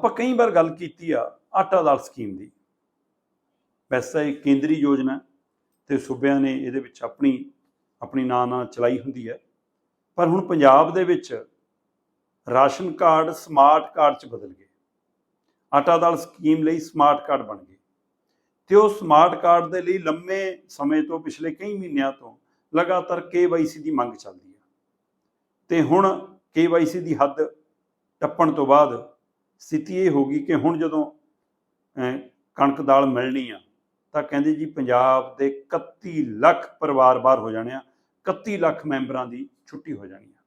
ਆਪਾਂ ਕਈ ਵਾਰ ਗੱਲ ਕੀਤੀ ਆ ਆਟਾ ਦਾਲ ਸਕੀਮ ਦੀ। ਵੈਸੇ ਤਾਂ ਇਹ ਕੇਂਦਰੀ ਯੋਜਨਾ ਹੈ ਤੇ ਸੂਬਿਆਂ ਨੇ ਇਹਦੇ ਵਿੱਚ ਆਪਣੀ ਆਪਣੀ ਨਾਂ ਨਾਲ ਚਲਾਈ ਹੁੰਦੀ ਹੈ। ਪਰ ਹੁਣ ਪੰਜਾਬ ਦੇ ਵਿੱਚ ਰਾਸ਼ਨ ਕਾਰਡ, ਸਮਾਰਟ ਕਾਰਡ ਚ ਬਦਲ ਗਏ। ਆਟਾ ਦਾਲ ਸਕੀਮ ਲਈ ਸਮਾਰਟ ਕਾਰਡ ਬਣ ਗਏ। ਤੇ ਉਹ ਸਮਾਰਟ ਕਾਰਡ ਦੇ ਲਈ ਲੰਮੇ ਸਮੇਂ ਤੋਂ ਪਿਛਲੇ ਕਈ ਮਹੀਨਿਆਂ ਤੋਂ ਲਗਾਤਾਰ KYC ਦੀ ਮੰਗ ਚੱਲਦੀ ਹੈ। ਤੇ ਹੁਣ KYC ਦੀ ਹੱਦ ਟੱਪਣ ਤੋਂ ਬਾਅਦ ਸਥਿਤੀ ਇਹ ਹੋ ਗਈ ਕਿ ਹੁਣ ਜਦੋਂ ਕਣਕ ਦਾਲ ਮਿਲਣੀ ਆ, ਤਾਂ ਕਹਿੰਦੇ ਜੀ ਪੰਜਾਬ ਦੇ 31 ਲੱਖ ਪਰਿਵਾਰ ਬਾਹਰ ਹੋ ਜਾਣੇ ਆ 31 ਲੱਖ ਮੈਂਬਰਾਂ ਦੀ ਛੁੱਟੀ ਹੋ ਜਾਣੀ ਆ।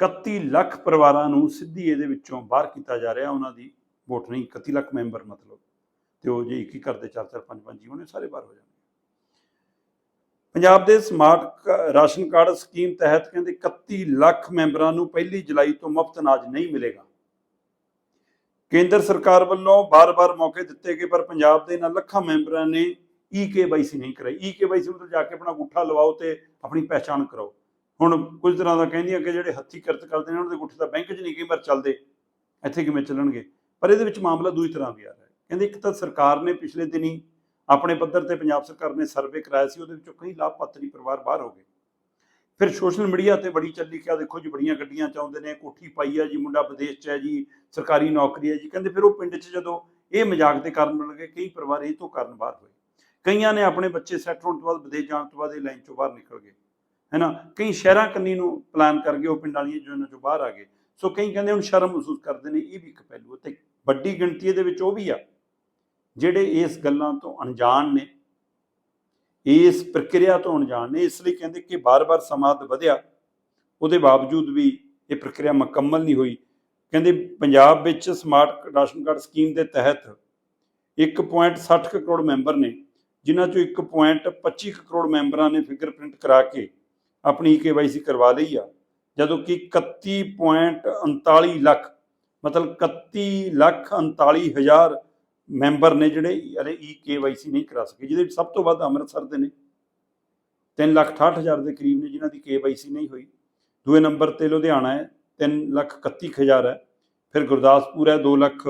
31 ਲੱਖ ਪਰਿਵਾਰਾਂ ਨੂੰ ਸਿੱਧੀ ਇਹਦੇ ਵਿੱਚੋਂ ਬਾਹਰ ਕੀਤਾ ਜਾ ਰਿਹਾ, ਉਹਨਾਂ ਦੀ ਵੋਟ ਨਹੀਂ 31 ਲੱਖ ਮੈਂਬਰ ਮਤਲਬ, ਤੇ ਉਹ ਜੇ ਇੱਕ ਹੀ ਕਰਦੇ ਚਾਰ ਚਾਰ ਪੰਜ ਪੰਜ ਜੀ ਸਾਰੇ ਬਾਹਰ ਹੋ ਜਾਣਗੇ ਪੰਜਾਬ ਦੇ ਸਮਾਰਟ ਰਾਸ਼ਨ ਕਾਰਡ ਸਕੀਮ ਤਹਿਤ ਕਹਿੰਦੇ 31 ਲੱਖ ਮੈਂਬਰਾਂ ਨੂੰ ਪਹਿਲੀ ਜੁਲਾਈ ਤੋਂ ਮੁਫਤ ਅਨਾਜ ਨਹੀਂ ਮਿਲੇਗਾ। ਕੇਂਦਰ ਸਰਕਾਰ ਵੱਲੋਂ ਬਾਰ-ਬਾਰ ਮੌਕੇ ਦਿੱਤੇ ਗਏ, ਪਰ ਪੰਜਾਬ ਦੇ ਇਹਨਾਂ ਲੱਖਾਂ ਮੈਂਬਰਾਂ ਨੇ ਈ-ਕੇਵਾਈਸੀ ਨਹੀਂ ਕਰਾਈ। ਈ-ਕੇਵਾਈਸੀ ਮਤਲਬ ਜਾ ਕੇ ਆਪਣਾ ਅੰਗੂਠਾ ਲਵਾਓ ਤੇ ਆਪਣੀ ਪਹਿਚਾਣ ਕਰਾਓ। ਹੁਣ ਕੁਝ ਤਰ੍ਹਾਂ ਦਾ ਕਹਿੰਦੀਆਂ ਕਿ ਜਿਹੜੇ ਹੱਥੀ ਕਿਰਤ ਕਰਦੇ ਨੇ, ਉਹਨਾਂ ਦੇ ਅੰਗੂਠੇ ਤਾਂ ਬੈਂਕ 'ਚ ਨਹੀਂ ਕਈ ਵਾਰ ਚੱਲਦੇ, ਇੱਥੇ ਕਿਵੇਂ ਚੱਲਣਗੇ? ਪਰ ਇਹਦੇ ਵਿੱਚ ਮਾਮਲਾ ਦੂਜੀ ਤਰ੍ਹਾਂ ਵੀ ਆ ਰਿਹਾ ਕਹਿੰਦੇ ਇੱਕ ਤਾਂ ਸਰਕਾਰ ਨੇ ਪਿਛਲੇ ਦਿਨੀ ਆਪਣੇ ਪੱਧਰ ਤੇ ਪੰਜਾਬ ਸਰਕਾਰ ਨੇ ਸਰਵੇ ਕਰਾਇਆ ਸੀ, ਉਹਦੇ ਵਿੱਚੋਂ ਕਈ ਲਾਭਪਾਤਰੀ ਪਰਿਵਾਰ ਬਾਹਰ ਹੋ ਗਏ। ਫਿਰ ਸੋਸ਼ਲ ਮੀਡੀਆ ਤੇ ਬੜੀ ਚੱਲੀ ਕਿ ਆ ਦੇਖੋ ਜੀ ਬੜੀਆਂ ਗੱਡੀਆਂ ਚਾਹੁੰਦੇ ਨੇ, ਕੋਠੀ ਪਾਈ ਆ ਜੀ, ਮੁੰਡਾ ਵਿਦੇਸ਼ 'ਚ ਹੈ ਜੀ, ਸਰਕਾਰੀ ਨੌਕਰੀ ਹੈ ਜੀ। ਕਹਿੰਦੇ ਫਿਰ ਉਹ ਪਿੰਡ 'ਚ ਜਦੋਂ ਇਹ ਮਜ਼ਾਕ ਤੇ ਕਰਨ ਲੱਗੇ ਕਈ ਪਰਿਵਾਰ ਇਹ ਤੋਂ ਕਰਨ ਬਾਹਰ ਹੋਏ। ਕਈਆਂ ਨੇ ਆਪਣੇ ਬੱਚੇ ਸੈੱਟ ਹੋਣ ਤੋਂ ਬਾਅਦ ਵਿਦੇਸ਼ ਜਾਣ ਤੋਂ ਬਾਅਦ ਇਹ ਲਾਈਨ 'ਚੋਂ ਬਾਹਰ ਨਿਕਲ ਗਏ, ਹੈਨਾ? ਕਈ ਸ਼ਹਿਰਾਂ ਕੰਨੀ ਨੂੰ ਪਲਾਨ ਕਰ ਗਏ, ਉਹ ਪਿੰਡ ਵਾਲੀਆਂ ਜੋ ਇਹਨਾਂ 'ਚੋਂ ਬਾਹਰ ਆ ਗਏ। ਸੋ ਕਈ ਕਹਿੰਦੇ ਹੁਣ ਸ਼ਰਮ ਮਹਿਸੂਸ ਕਰਦੇ ਨੇ, ਇਹ ਵੀ ਇੱਕ ਪਹਿਲੂ ਹੈ। ਤੇ ਵੱਡੀ ਗਿਣਤੀ ਇਹਦੇ ਵਿੱਚ ਉਹ ਵੀ ਆ, ਜਿਹੜੇ ਇਸ ਗੱਲਾਂ ਤੋਂ ਅਣਜਾਣ ਨੇ ਇਸ ਪ੍ਰਕਿਰਿਆ ਤੋਂ ਅਣਜਾਣ ਨੇ, ਇਸ ਲਈ ਕਹਿੰਦੇ ਕਿ ਬਾਰ-ਬਾਰ ਸਮਾਦ ਵਧਿਆ। ਉਹਦੇ ਬਾਵਜੂਦ ਵੀ ਇਹ ਪ੍ਰਕਿਰਿਆ ਮੁਕੰਮਲ ਨਹੀਂ ਹੋਈ। ਕਹਿੰਦੇ ਪੰਜਾਬ ਵਿੱਚ ਸਮਾਰਟ ਰਾਸ਼ਨ ਕਾਰਡ ਸਕੀਮ ਦੇ ਤਹਿਤ 1.60 ਕਰੋੜ ਮੈਂਬਰ ਨੇ, ਜਿਨ੍ਹਾਂ ਚੋਂ 1.25 ਕਰੋੜ ਮੈਂਬਰਾਂ ਨੇ ਫਿੰਗਰਪ੍ਰਿੰਟ ਕਰਾ ਕੇ ਆਪਣੀ KYC ਕਰਵਾ ਲਈ ਆ। ਜਦੋਂ ਕਿ 31.39 ਲੱਖ, ਮਤਲਬ 31 ਲੱਖ 39 ਹਜ਼ਾਰ ਮੈਂਬਰ ਨੇ ਜਿਹੜੇ ਹਲੇ ਈ KYC ਨਹੀਂ ਕਰਾ ਸਕੇ, ਜਿਹਦੇ ਵਿੱਚ ਸਭ ਤੋਂ ਵੱਧ ਅੰਮ੍ਰਿਤਸਰ ਦੇ ਨੇ। 3 ਲੱਖ 68 ਹਜ਼ਾਰ ਦੇ ਕਰੀਬ ਨੇ ਜਿਨ੍ਹਾਂ ਦੀ KYC ਨਹੀਂ ਹੋਈ। ਦੂਏ ਨੰਬਰ ਤੇ ਲੁਧਿਆਣਾ ਹੈ 3 ਲੱਖ 31 ਹਜ਼ਾਰ ਹੈ। ਫਿਰ ਗੁਰਦਾਸਪੁਰ ਹੈ 2 ਲੱਖ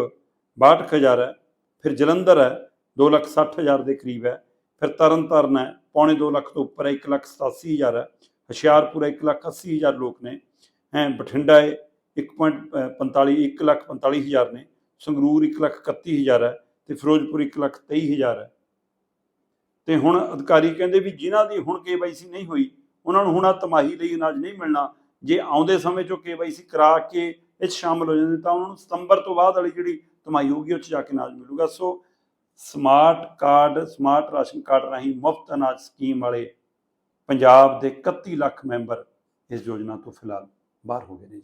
62 ਹਜ਼ਾਰ ਹੈ। ਫਿਰ ਜਲੰਧਰ ਹੈ 2 ਲੱਖ 60 ਹਜ਼ਾਰ ਦੇ ਕਰੀਬ ਹੈ। ਫਿਰ ਤਰਨਤਾਰਨ ਹੈ, ਪੌਣੇ 2 ਲੱਖ ਤੋਂ ਉੱਪਰ ਹੈ 1 ਲੱਖ 87 ਹਜ਼ਾਰ ਹੈ। ਹੁਸ਼ਿਆਰਪੁਰ ਹੈ 1 ਲੱਖ 80 ਹਜ਼ਾਰ ਲੋਕ ਨੇ। ਹੈ, ਬਠਿੰਡਾ ਹੈ 1.45 1 ਲੱਖ 45 ਹਜ਼ਾਰ ਨੇ। ਸੰਗਰੂਰ 1 ਲੱਖ 31 ਹਜ਼ਾਰ ਹੈ। ਤੇ ਫਿਰੋਜ਼ਪੁਰ 1 ਲੱਖ 23 ਹਜ਼ਾਰ ਹੈ। ਤੇ ਹੁਣ ਅਧਿਕਾਰੀ ਕਹਿੰਦੇ ਵੀ ਜਿਨ੍ਹਾਂ ਦੀ ਹੁਣ KYC ਨਹੀਂ ਹੋਈ, ਉਹਨਾਂ ਨੂੰ ਹੁਣ ਆ ਤਮਾਹੀ ਲਈ ਅਨਾਜ ਨਹੀਂ ਮਿਲਣਾ। ਜੇ ਆਉਂਦੇ ਸਮੇਂ 'ਚੋਂ KYC ਕਰਾ ਕੇ ਇਹ 'ਚ ਸ਼ਾਮਲ ਹੋ ਜਾਂਦੇ ਤਾਂ ਉਹਨਾਂ ਨੂੰ ਸਤੰਬਰ ਤੋਂ ਬਾਅਦ ਵਾਲੀ ਜਿਹੜੀ ਤਮਾਹੀ ਹੋਊਗੀ, ਉਹ 'ਚ ਜਾ ਕੇ ਅਨਾਜ ਮਿਲੂਗਾ। So smart card, smart ration card ਰਾਹੀਂ ਮੁਫਤ ਅਨਾਜ ਸਕੀਮ ਵਾਲੇ ਪੰਜਾਬ ਦੇ 31 ਲੱਖ ਮੈਂਬਰ ਇਸ ਯੋਜਨਾ ਤੋਂ ਫਿਲਹਾਲ ਬਾਹਰ ਹੋ ਗਏ ਨੇ ਜੀ।